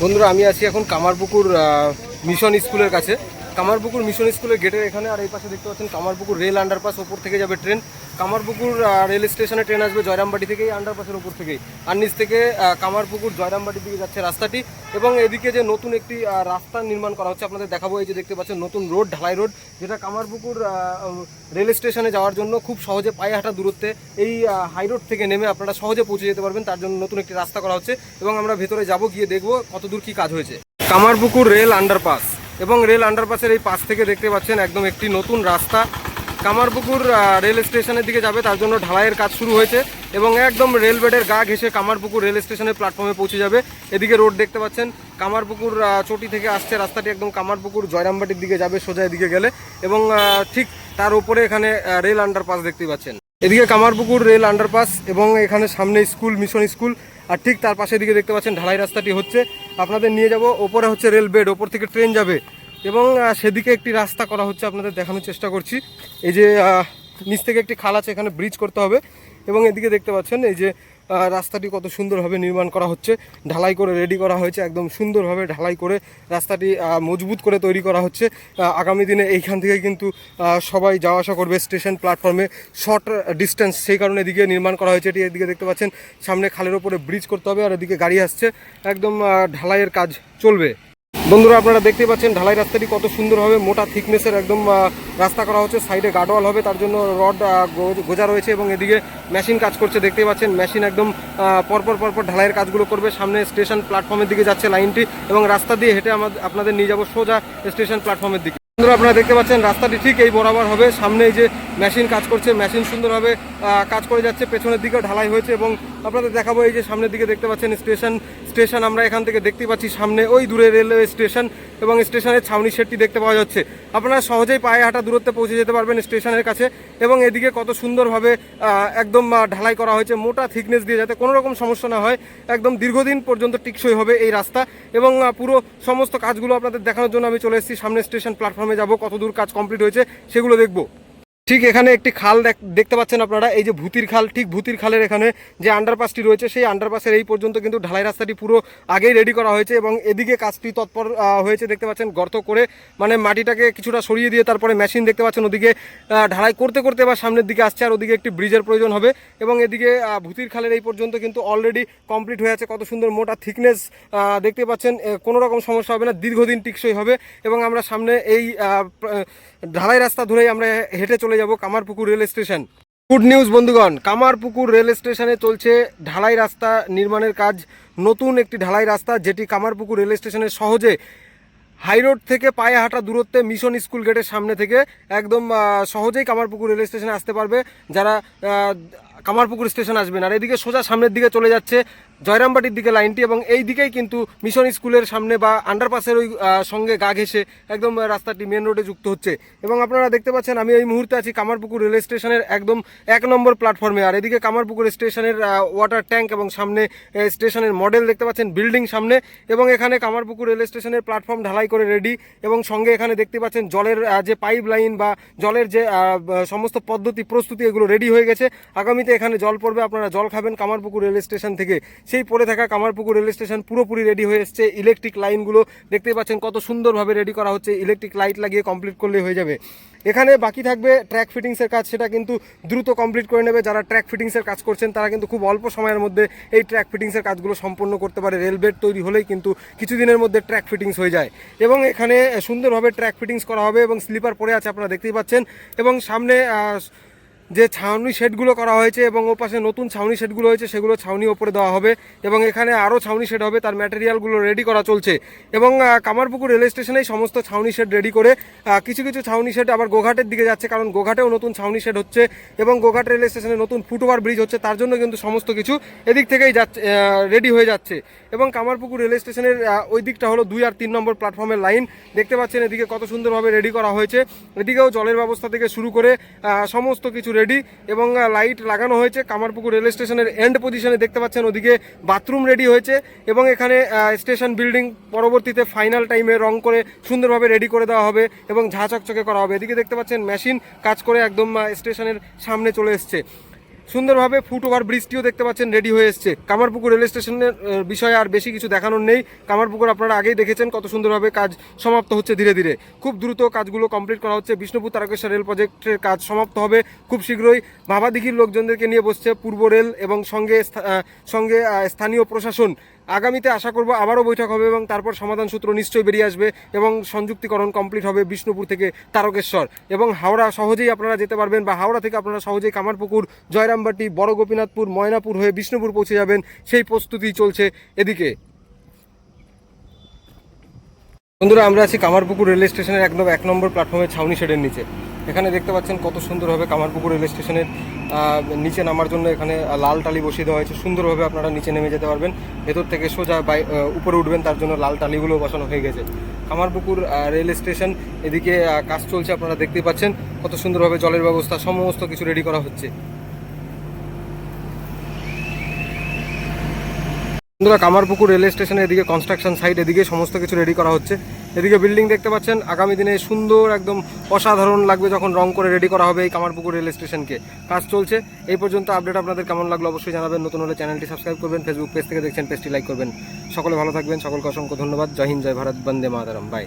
বন্ধুরা আমি আছি এখন কামারপুকুর মিশন স্কুলের কাছে। কামারপুকুর মিশন স্কুলের গেটের এখানে, আর এই পাশে দেখতে পাচ্ছেন কামারপুকুর রেল আন্ডারপাস ওপর থেকে যাবে ট্রেন। কামারপুকুর রেল স্টেশনে ট্রেন আসবে জয়রামবাটি থেকেই আন্ডারপাসের ওপর থেকেই। আর নিচ থেকে কামারপুকুর জয়রামবাটির দিকে যাচ্ছে রাস্তাটি। এবং এদিকে যে নতুন একটি রাস্তা নির্মাণ করা হচ্ছে, আপনাদের দেখাবো, এই যে দেখতে পাচ্ছেন নতুন রোড, ঢালাই রোড, যেটা কামারপুকুর রেল স্টেশনে যাওয়ার জন্য খুব সহজে পায়ে হাঁটা দূরত্বে এই হাই রোড থেকে নেমে আপনারা সহজে পৌঁছে যেতে পারবেন। তার জন্য নতুন একটি রাস্তা করা হচ্ছে এবং আমরা ভেতরে যাব, গিয়ে দেখব কতদূর কি কাজ হয়েছে। কামারপুকুর রেল আন্ডারপাস এবং রেল আন্ডারপাসের এই পাশ থেকে দেখতে পাচ্ছেন একদম একটি নতুন রাস্তা। কামারপুকুর রেল স্টেশনের দিকে যাবে, তার জন্য ঢালাইয়ের কাজ শুরু হয়েছে এবং একদম রেল বেডের গা ঘেসে কামারপুকুর রেল স্টেশনের প্ল্যাটফর্মে পৌঁছে যাবে। এদিকে রোড দেখতে পাচ্ছেন, কামারপুকুর চটি থেকে আসছে রাস্তাটি একদম কামারপুকুর জয়রামবাটির দিকে যাবে সোজা এদিকে গেলে এবং ঠিক তার উপরে এখানে রেল আন্ডারপাস দেখতে পাচ্ছেন। এদিকে কামারপুকুর রেল আন্ডারপাস এবং এখানে সামনে স্কুল, মিশন স্কুল আর ঠিক তার পাশে দিকে দেখতে পাচ্ছেন ঢালাই রাস্তাটি হচ্ছে। আপনাদের নিয়ে যাব। ওপরে হচ্ছে রেল বেড, ওপর থেকে ট্রেন যাবে। এবং সেদিকে একটি রাস্তা করা হচ্ছে, আপনাদের দেখানোর চেষ্টা করছি। এই যে নিচ থেকে একটি খাল আছে, এখানে ব্রিজ করতে হবে। এবং এদিকে দেখতে পাচ্ছেন, এই যে রাস্তাটি কত সুন্দরভাবে নির্মাণ করা হচ্ছে। ঢালাই করে রেডি করা হয়েছে, একদম সুন্দরভাবে ঢালাই করে রাস্তাটি মজবুত করে তৈরি করা হচ্ছে। আগামী দিনে এইখান থেকে কিন্তু সবাই যাওয়া আসা করবে স্টেশন প্ল্যাটফর্মে শর্ট ডিস্টেন্স সেই কারণে এদিকে নির্মাণ করা হয়েছে, এটি এদিকে দেখতে পাচ্ছেন। সামনে খালের ওপরে ব্রিজ করতে হবে আর এদিকে গাড়ি আসছে। একদম ঢালাইয়ের কাজ চলবে। বন্ধুরা, আপনারা দেখতে পাচ্ছেন, ঢালাই রাস্তাটি কত সুন্দরভাবে মোটা থিকনেসের একদম রাস্তা করা হচ্ছে সাইডে গার্ডওয়াল হবে, তার জন্য রড গোজা রয়েছে এবং এদিকে মেশিন কাজ করছে, দেখতেই পাচ্ছেন মেশিন একদম পরপর পরপর ঢালাইয়ের কাজগুলো করবে, সামনে স্টেশন প্ল্যাটফর্মের দিকে যাচ্ছে লাইনটি এবং রাস্তা দিয়ে হেঁটে আমাদের আপনাদের নিয়ে যাব সোজা স্টেশন প্ল্যাটফর্মের দিকে। বন্ধুরা, আপনারা দেখতে পাচ্ছেন, রাস্তাটি ঠিক এই বরাবর হবে, সামনে এই যে মেশিন কাজ করছে, মেশিন সুন্দরভাবে কাজ করে যাচ্ছে, পেছনের দিকেও ঢালাই হয়েছে এবং আপনাদের দেখাবো এই যে সামনের দিকে দেখতে পাচ্ছেন স্টেশন স্টেশন আমরা এখান থেকে দেখতে পাচ্ছি সামনে ওই দূরে রেলওয়ে স্টেশন এবং স্টেশনের ছাউনি শেডটি দেখতে পাওয়া যাচ্ছে। আপনারা সহজেই পায়ে হাঁটা দূরত্বে পৌঁছে যেতে পারবেন স্টেশনের কাছে এবং এদিকে কত সুন্দরভাবে একদম ঢালাই করা হয়েছে, মোটা থিকনেস দিয়ে যাতে কোনো রকম সমস্যা না হয়, একদম দীর্ঘদিন পর্যন্ত টিকসই হবে এই রাস্তা এবং পুরো সমস্ত কাজগুলো আপনাদের দেখানোর জন্য আমি চলে এসেছি সামনে স্টেশন প্ল্যাটফর্মে যাব কত দূর কাজ কমপ্লিট হয়েছে সেগুলো দেখব। ঠিক এখানে একটি খাল দেখ- দেখতে পাচ্ছেন আপনারা, এই যে ভূতির খাল, ঠিক ভূতির খালের এখানে যে আন্ডারপাসটি রয়েছে, সেই আন্ডারপাসের এই পর্যন্ত কিন্তু ঢালাই রাস্তাটি পুরো আগেই রেডি করা হয়েছে এবং এদিকে কাজটি তৎপর হয়েছে, দেখতে পাচ্ছেন, গর্ত করে মানে মাটিটাকে কিছুটা সরিয়ে দিয়ে তারপরে মেশিন দেখতে পাচ্ছেন, ওদিকে ঢালাই করতে করতে এবার সামনের দিকে আসছে, আর ওদিকে একটি ব্রিজের প্রয়োজন হবে এবং এদিকে ভূতির খালের এই পর্যন্ত কিন্তু অলরেডি কমপ্লিট হয়ে আছে, কত সুন্দর মোটা থিকনেস দেখতে পাচ্ছেন কোনো রকম সমস্যা হবে না, দীর্ঘদিন টিকসই হবে এবং আমরা সামনে এই ঢালাই রাস্তা ধরেই আমরা হেঁটে চলে যাব Kamarpukur rail station. Good news বন্ধুগণ, কামারপুকুর রেল স্টেশনে চলছে ঢালাই রাস্তা নির্মাণের কাজ। নতুন একটি ঢালাই রাস্তা যেটি কামারপুকুর রেল স্টেশনের সহজে হাইরোড থেকে পায়ে হাঁটা দূরত্বে মিশন স্কুল গেটের সামনে থেকে একদম সহজেই কামারপুকুর রেল স্টেশনে আসতে পারবে। যারা কামারপুকুর স্টেশন আসবেন, আর এদিকে সোজা সামনের দিকে চলে যাচ্ছে জয়রামবাটির দিকে লাইনটি এবং এই দিকেই কিন্তু মিশন স্কুলের সামনে বা আন্ডারপাসের ওই সঙ্গে গা ঘেসে একদম রাস্তাটি মেন রোডে যুক্ত হচ্ছে। এবং আপনারা দেখতে পাচ্ছেন আমি এই মুহূর্তে আছি কামারপুকুর রেল স্টেশনের একদম এক নম্বর প্ল্যাটফর্মে আর এদিকে কামারপুকুর স্টেশনের ওয়াটার ট্যাঙ্ক এবং সামনে স্টেশনের মডেল দেখতে পাচ্ছেন বিল্ডিং সামনে। এবং এখানে কামারপুকুর রেল স্টেশনের প্ল্যাটফর্ম ঢালাই করে রেডি এবং সঙ্গে এখানে দেখতে পাচ্ছেন জলের যে পাইপ লাইন বা জলের যে সমস্ত পদ্ধতি, প্রস্তুতি, এগুলো রেডি হয়ে গেছে। আগামীতে এখানে জল পড়বে, আপনারা জল খাবেন কামারপুকুর রেল স্টেশন থেকে। সেই পড়ে থাকা কামারপুকুর রেল স্টেশন পুরোপুরি রেডি হয়ে এসছে। ইলেকট্রিক লাইনগুলো দেখতেই পাচ্ছেন কত সুন্দরভাবে রেডি করা হচ্ছে। ইলেকট্রিক লাইট লাগিয়ে কমপ্লিট করলে হয়ে যাবে। এখানে বাকি থাকবে ট্র্যাক ফিটিংসের কাজ, সেটা কিন্তু দ্রুত কমপ্লিট করে নেবে। যারা ট্র্যাক ফিটিংসের কাজ করছেন, তারা কিন্তু খুব অল্প সময়ের মধ্যে এই ট্র্যাক ফিটিংসের কাজগুলো সম্পন্ন করতে পারে। রেল বেড তৈরি হলেই কিন্তু কিছুদিনের মধ্যে ট্র্যাক ফিটিংস হয়ে যায়। এবং এখানে সুন্দরভাবে ট্র্যাক ফিটিংস করা হবে এবং স্লিপার পরে আছে আপনারা দেখতেই পাচ্ছেন। এবং সামনে যে ছাউনি শেডগুলো করা হয়েছে এবং ও পাশে নতুন ছাউনি শেডগুলো হয়েছে, সেগুলো ছাউনি ওপরে দেওয়া হবে এবং এখানে আরও ছাউনি শেড হবে, তার ম্যাটেরিয়ালগুলো রেডি করা চলছে। এবং কামারপুকুর রেল স্টেশনেই সমস্ত ছাউনি শেড রেডি করে কিছু কিছু ছাউনি শেড আবার গোঘাটের দিকে যাচ্ছে, কারণ গোঘাটেও নতুন ছাউনি শেড হচ্ছে এবং গোঘাট রেল স্টেশনে নতুন ফুটওভার ব্রিজ হচ্ছে, তার জন্য কিন্তু সমস্ত কিছু এদিক থেকেই যাচ্ছে রেডি হয়ে যাচ্ছে। এবং কামারপুকুর রেল স্টেশনের ওই দিকটা হলো দুই আর তিন নম্বর প্ল্যাটফর্মের লাইন দেখতে পাচ্ছেন এদিকে কত সুন্দরভাবে রেডি করা হয়েছে। এদিকেও জলের ব্যবস্থা থেকে শুরু করে সমস্ত কিছু রেডি এবং লাইট লাগানো হয়েছে। কামারপুকুর রেল স্টেশনের এন্ড পজিশনে দেখতে পাচ্ছেন, ওদিকে বাথরুম রেডি হয়েছে এবং এখানে স্টেশন বিল্ডিং পরবর্তীতে ফাইনাল টাইমে রং করে সুন্দরভাবে রেডি করে দেওয়া হবে এবং ঝাঁ চকচকে করা হবে। এদিকে দেখতে পাচ্ছেন মেশিন কাজ করে একদম স্টেশনের সামনে চলে এসছে। সুন্দরভাবে ফুট ওভার ব্রিজটিও দেখতে পাচ্ছেন রেডি হয়ে এসছে। কামারপুকুর রেল স্টেশনের বিষয়ে আর বেশি কিছু দেখানোর নেই। কামারপুকুর আপনারা আগেই দেখেছেন কত সুন্দরভাবে কাজ সমাপ্ত হচ্ছে ধীরে ধীরে। খুব দ্রুত কাজগুলো কমপ্লিট করা হচ্ছে। বিষ্ণুপুর তারকেশ্বর রেল প্রজেক্টের কাজ সমাপ্ত হবে খুব শীঘ্রই। ভাবাদিঘির লোকজনদেরকে নিয়ে বসছে পূর্ব রেল এবং সঙ্গে সঙ্গে স্থানীয় প্রশাসন। আগামীতে আশা করব আবারও বৈঠক হবে এবং তারপর সমাধান সূত্র নিশ্চয়ই বেরিয়ে আসবে এবং সংযুক্তিকরণ কমপ্লিট হবে বিষ্ণুপুর থেকে তারকেশ্বর। এবং হাওড়া সহজেই আপনারা যেতে পারবেন বা হাওড়া থেকে আপনারা সহজেই কামারপুকুর, জয়রামবাটি বড় গোপীনাথপুর ময়নাপুর হয়ে বিষ্ণুপুর পৌঁছে যাবেন। সেই প্রস্তুতি চলছে এদিকে। বন্ধুরা, আমরা আছি কামারপুকুর রেল স্টেশনের একদম এক নম্বর প্ল্যাটফর্মে ছাউনি শেডের নিচে। এখানে দেখতে পাচ্ছেন কত সুন্দরভাবে কামারপুকুর রেল স্টেশনের নিচে নামার জন্য এখানে লাল টালি বসিয়ে দেওয়া হয়েছে। সুন্দরভাবে আপনারা নিচে নেমে যেতে পারবেন। ভেতর থেকে সোজা বাই উপরে উঠবেন, তার জন্য লাল টালিগুলো বসানো হয়ে গেছে। কামারপুকুর রেল স্টেশন, এদিকে কাজ চলছে আপনারা দেখতেই পাচ্ছেন। কত সুন্দরভাবে জলের ব্যবস্থা, সমস্ত কিছু রেডি করা হচ্ছে। বন্ধুরা, কামারপুকুর রেল স্টেশনের এদিকে কনস্ট্রাকশন সাইট এদিকে সমস্ত কিছু রেডি করা হচ্ছে। এদিকে বিল্ডিং দেখতে পাচ্ছেন। আগামী দিনে সুন্দর, একদম অসাধারণ লাগবে যখন রং করে রেডি করা হবে এই কামারপুকুর রেল স্টেশনকে। কাজ চলছে। এই পর্যন্ত আপডেট আপনাদের কেমন লাগল অবশ্যই জানাবেন। নতুন হলে চ্যানেলটি সাবস্ক্রাইব করবেন ফেসবুক পেজ থেকে দেখছেন পেজটি লাইক করবেন। সকলে ভালো থাকবেন। সকলকে অসংখ্য ধন্যবাদ। জয় হিন্দ, জয় ভারত, বন্দে মাতারাম। বাই